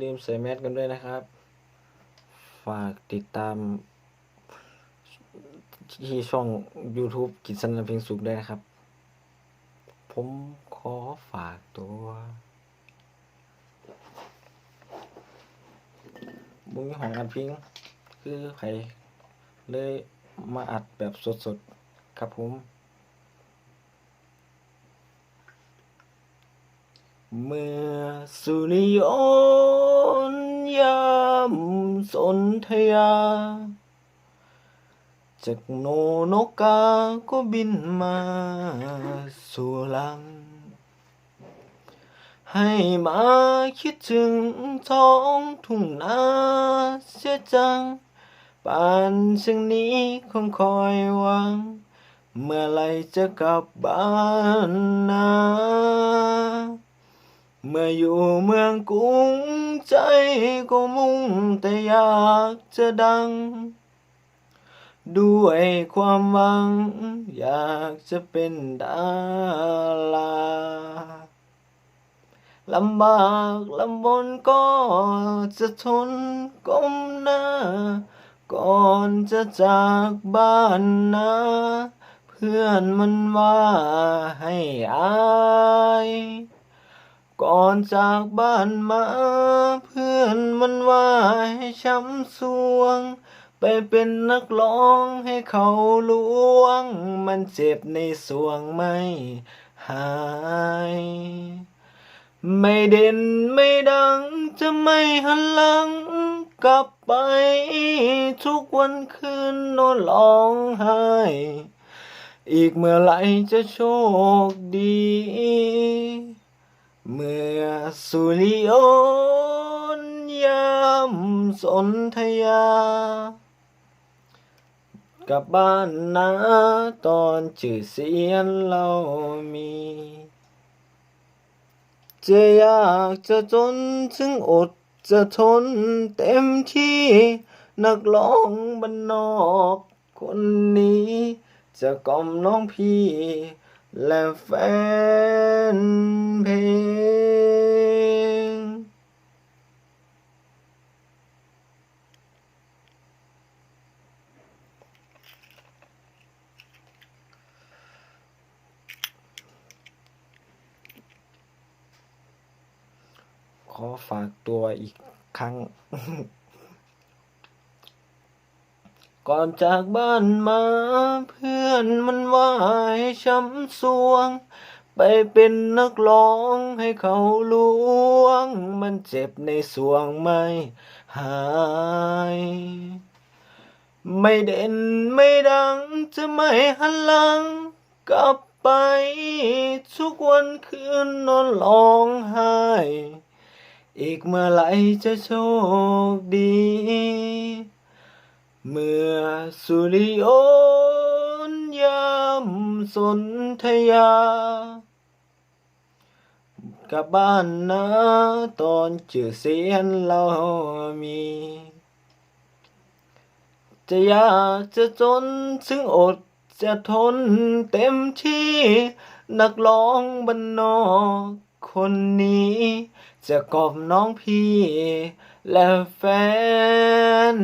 ลืมใส่แมสกันด้วยนะครับ ฝากติดตาม ที่ช่อง YouTube กิจสันเพลงสุขด้นะครับ ผมขอฝากตัวบุ้งของอัดพลงคือใครเลยมาอัดแบบสดๆ ครับผมเมื่อสุริยนต์ย สนธยา จากโนนกกาก็บินมาสู่ลัง ให้มาคิดถึงท้องทุ่งนาเสียจังป่านเช่นนี้คงคอยหวัง เมื่อไหรจะกลับบ้านนา เมื่ออยู่เมืองกรุงใจก็มุ่งแต่อยากจะดัง ด้วยความหวัง อยากจะเป็นดาราลำบากลำบนก็จะทนก้มหน้า ก่อนจะจากบ้านนาเพื่อนมันว่าให้อาย ก่อนจากบ้านมา เพื่อนมันว่าให้ช้ำสวง ไปเป็นนักร้องให้เขาลวง มันเจ็บในสวงไม่หาย ไม่เด่นไม่ดังจะไม่หันหลัง กลับไป ทุกวันคืนนอนร้องไห้ อีกเมื่อไหร่จะโชคดี สุริยนยามสนธยา กลับบ้านนะตอนชื่อเสียนเรามี จะอยากจะจนถึงอดจะทนเต็มที่นักร้องบ้านนอกคนนี้ จะกล่อมน้องพี่และแฟนเพลง ขอฝากตัวอีกครั้ง ก่อนจากบ้านมาเพื่อนมันว่าให้ช้ำสวง ไปเป็นนักร้องให้เขาลวง มันเจ็บในสวงไม่หายไม่เด่นไม่ดังจะไม่หันหลัง กลับไป ทุกวันคืนนอนร้องไห้ อีกเมื่อไหรจะโชคดี เมื่อสุริยนยามสนธยา กลับบ้านนะตอนชื่อเสียนเรามี จะอยากจะจนถึงอดจะทนเต็มที่ นักร้องบ้านนอก คนนี้ จะกอบน้องพี่และแฟน